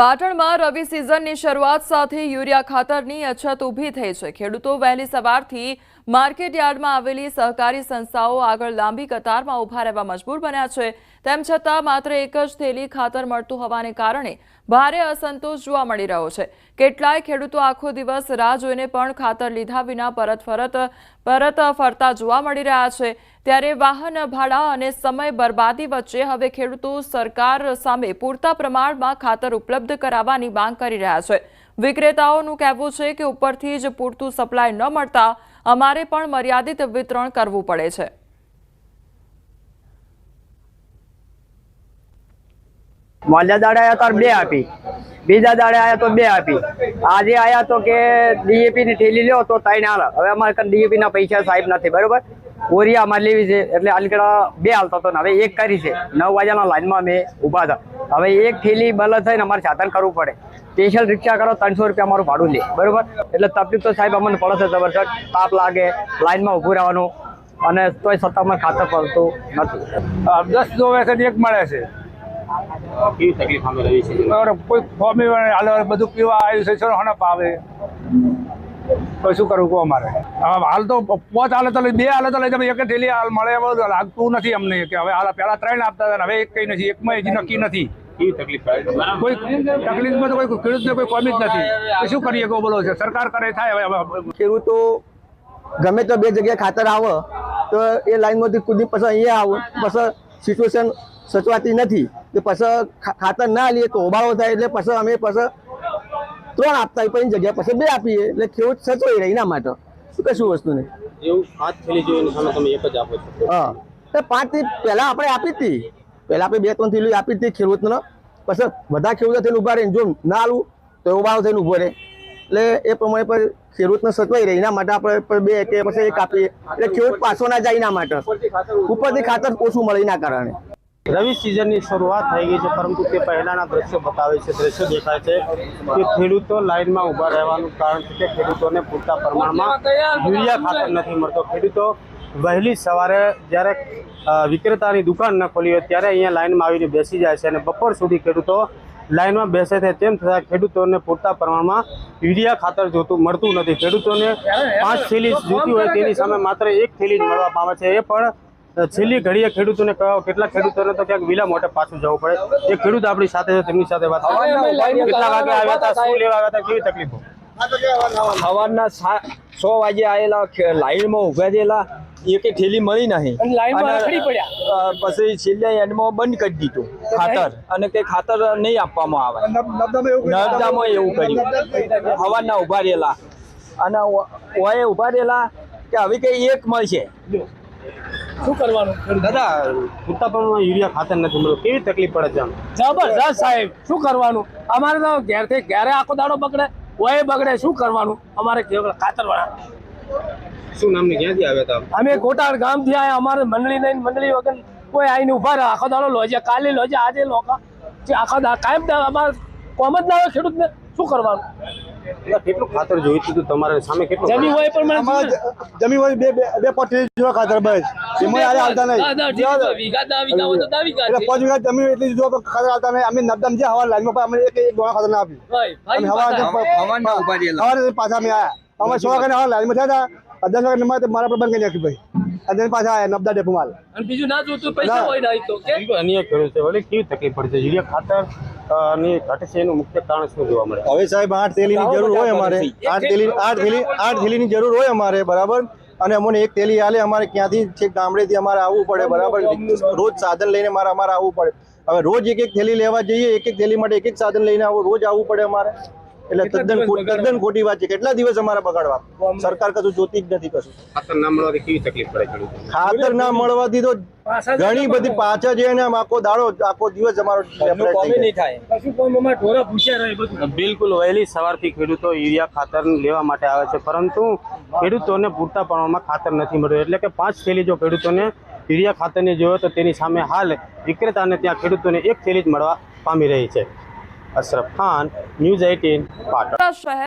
પાટણમાં રવિ સિઝનની શરૂઆત સાથે યુરિયા ખાતરની અછત ઊભી થઈ છે. ખેડૂતો વહેલી સવારથી માર્કેટ યાર્ડમાં આવેલી સહકારી સંસ્થાઓ આગળ લાંબી કતારમાં ઊભા રહેવા મજબૂર બન્યા છે. તેમ છતાં માત્ર એક જ થેલી ખાતર મળતું હોવાને કારણે ભારે અસંતોષ જોવા મળી રહ્યો છે. કેટલાય ખેડૂતો આખો દિવસ રાહ જોઈને પણ ખાતર લીધા વિના પરત ફરત, પરત ફરતા જોવા મળી રહ્યા છે. ત્યારે વાહન ભાડા અને સમય બરબાદી વચ્ચે હવે ખેડૂતો સરકાર સામે પૂરતા પ્રમાણમાં ખાતર ઉપલબ્ધ કરાવવાની માંગ કરી રહ્યા છે. વિક્રેતાઓનું કહેવું છે કે ઉપરથી જ પૂરતું સપ્લાય ન મળતા અમારે પણ મર્યાદિત વિતરણ કરવું પડે છે. મોલ્યા દાડે આવ્યા તો બે આપી. બીજા દાડે આયા તો બે આપી. આજે આયા તો કે ડીએપી ની ઠેલી લ્યો તો ત્રણ હવે અમારે ડીએપી ના પૈસા સાહેબ નથી, બરોબર? ઓરિયા અમારે લેવી છે એટલે આલકડા બે હાલતો હતો ને હવે એક કરી છે. નવ વાગ્યાના લાઈનમાં અમે ઊભા હતા. હવે એક થેલી બલ થઈને અમારે સાધન કરવું પડે. સ્પેશિયલ રિક્ષા કરો ત્રણસો રૂપિયા અમારું ભાડું લે. બરોબર? એટલે તકલીફ તો સાહેબ અમને પડે છે જબરજસ્ત. તાપ લાગે લાઈનમાં ઊભું રહેવાનું અને તોય છતાં અમને ખાતર પડતું નથી. દસ નો વેસન એક મળે છે. કેવી તકલીફ અમે રહી છે? કોઈ ફોમી બધું પીવા આવ્યું છે આવે. તો શું કરવું કહો અમારે? હાલ તો પોચ હાલે તો લઈ બે હાલે તો લઈ તમે એક ઠેલી થેલી હાલ મળે એવું લાગતું નથી અમને કે હવે હાલ પહેલા ત્રણ આપતા હતા હવે એક કઈ નથી એકમાં હજી નક્કી નથી. કોઈ તકલીફમાં તો કોઈ ખેડૂતને કોઈ કોમી જ નથી. શું કરીએ કહો બોલો છે? સરકાર કરે થાય હવે ખેડૂતો ગમે તો બે જગ્યાએ ખાતર આવે તો એ લાઈનમાંથી કૂદી પછી અહીંયા આવો પછી સિચ્યુએશન સચવાતી નથી. તો પછી ખાતર ના લઈએ તો હોબાળો થાય એટલે પછી અમે પછી ત્રણ આપતા હોય પછી જગ્યા પછી બે આપીએ એટલે ખેડૂત સચવાઈ રહે એના માટે. શું કશું વસ્તુ નહીં. એવું પાંચ થેલી જોઈને સામે તમે એક જ આપો છો. હા. એ પાંચથી પહેલાં આપણે આપી હતી. પહેલાં આપણે બે ત્રણ થેલી આપી હતી હતી ખેડૂતને. પછી બધા ખેડૂતો થઈને ઊભા રહીને જો ના આવું તો હોબાળો થઈને ઊભો રહે. એટલે એ પ્રમાણે પર ખેડૂતને સચવાઈ રહે. એના માટે આપણે બે કે પછી એક આપીએ. એટલે ખેડૂત પાછો ના જાય એના માટે. ઉપરથી ખાતર ઓછું મળે એના કારણે. રવિ સિઝનની શરૂઆત થઈ ગઈ છે, પરંતુ તે પહેલાના દ્રશ્યો બતાવે છે, દ્રશ્યો દેખાય છે કે ખેડૂતો લાઇનમાં ઊભા રહેવાનું કારણ છે કે ખેડૂતોને પૂરતા પ્રમાણમાં યુરિયા ખાતર નથી મળતો. ખેડૂતો વહેલી સવારે જ્યારે વિક્રેતાની દુકાન ન ખોલી હોય ત્યારે અહીંયા લાઈનમાં આવીને બેસી જાય છે અને બપોર સુધી ખેડૂતો લાઇનમાં બેસે છે. તેમ છતાં ખેડૂતોને પૂરતા પ્રમાણમાં યુરિયા ખાતર જોતું મળતું નથી. ખેડૂતોને પાંચ થેલી જોતી હોય તેની સામે માત્ર એક થેલી જ મળવા પામે છે. એ પણ છેલ્લી ઘડીએ ખેડૂતોને કહો કેટલાક ખેડૂતોને તો ક્યાંક વિલા મોટે પાછું જવું પડે. એ ખેડૂત આપણી સાથે છે તેમની સાથે વાત કેટલા વાગે આવ્યા હતા શું લેવા આવ્યા હતા કેવી તકલીફો? સવારના સા- સો વાગે આવેલા લાઈનમાં ઊભા રહેલા એક થેલી મળી નહીં. પછી છેલ્લે એન્ડમાં બંધ કરી દીધું ખાતર. અને તે ખાતર નહીં આપવામાં આવે. નર્મદામાં એવું કર્યું. સવારના ઊભા રહેલા. અને ઓએ ઊભા રહેલા કે હવે કંઈ એક મળશે? દાદા પૂરતા પ્રમાણમાં યુરિયા ખાતર નથી મળ્યું કેવી તકલીફ પડે છે જબરજસ્ત સાહેબ શું કરવાનું? અમારે તો ઘેરથી ઘેરે આખો દાડો બગડે ઓય બગડે શું કરવાનું? અમારે ખાતર વાળા શું નામની ક્યાંથી આવ્યા હતા અમે ગોટાળ ગામથી આવ્યા અમારે મંડળી નહીં મંડળી વગર કોઈ આવીને ઊભા રહે આખો દાડો લોજે કાલે લોજે આજે લોકો. જે આખો દા કાયમ અમારે કોમ જ ના આવે ખેડૂતને. શું કરવાનું? કેટલું ખાતર જોઈતું હતું તમારે? સામે કેટલું જમી હોય પણ મને જમીન હોય બે બે પોટી જેવા ખાતર બસ. એમાં યારે હાલતા છે. પાંચ વીઘા જમીન એટલી જો ખાતર હાલતા નહીં. અમે નબદમ જે હવા લાઈનમાં પણ અમે એક એક દોણા ખાતર ના આપી ભાઈ, ભાઈ, અમે હવા પાછા. અમે આયા. અમે સો વાગે હવા લાઈનમાં થયા હતા. નંબર મારા પર બંધ કરી નાખ્યું ભાઈ. અને પાછા આયા નબદા ડેપો માલ. અને બીજું ના જોતું પૈસા હોય નહીં તો કે? અન્ય ખેડૂત છે. વળી કેવી તકલીફ પડે યુરિયા ખાતરની ઘટે છે એનું મુખ્ય કારણ શું જોવા મળે? હવે સાહેબ આઠ થેલીની જરૂર હોય અમારે. આઠ થેલી આઠ થેલી આઠ થેલીની જરૂર હોય અમારે બરાબર? અને અમને એક થેલી હાલે, અમારે ક્યાંથી છેક ગામડેથી અમારે આવવું પડે, બરાબર? રોજ સાધન લઈને મારે અમારે આવવું પડે. હવે રોજ એક એક થેલી લેવા જઈએ, એક એક થેલી માટે એક એક સાધન લઈને આવું, રોજ આવવું પડે અમારે. એટલે તદ્દન તદ્દન ખોટી વાત છે. કેટલા દિવસ અમારા બગાડવા? સરકાર કશું જોતી જ નથી કશું. ખાતર ના મળવાથી કેવી તકલીફ પડે ખાતર ના મળવાથી તો ઘણી બધી પાછા છે ને આમ આખો દાડો આખો દિવસ અમારો બિલકુલ વહેલી સવારથી ખેડૂતો યુરિયા ખાતર લેવા માટે આવે છે. પરંતુ ખેડૂતોને પૂરતા પ્રમાણમાં ખાતર નથી મળ્યું. એટલે કે પાંચ થેલી જો ખેડૂતોને યુરિયા ખાતરની જોયો તો તેની સામે હાલ વિક્રેતાને ત્યાં ખેડૂતોને એક થેલી જ મળવા પામી રહી છે. અશરફ ખાન ન્યૂઝ એઇટીન પાટણ શહેર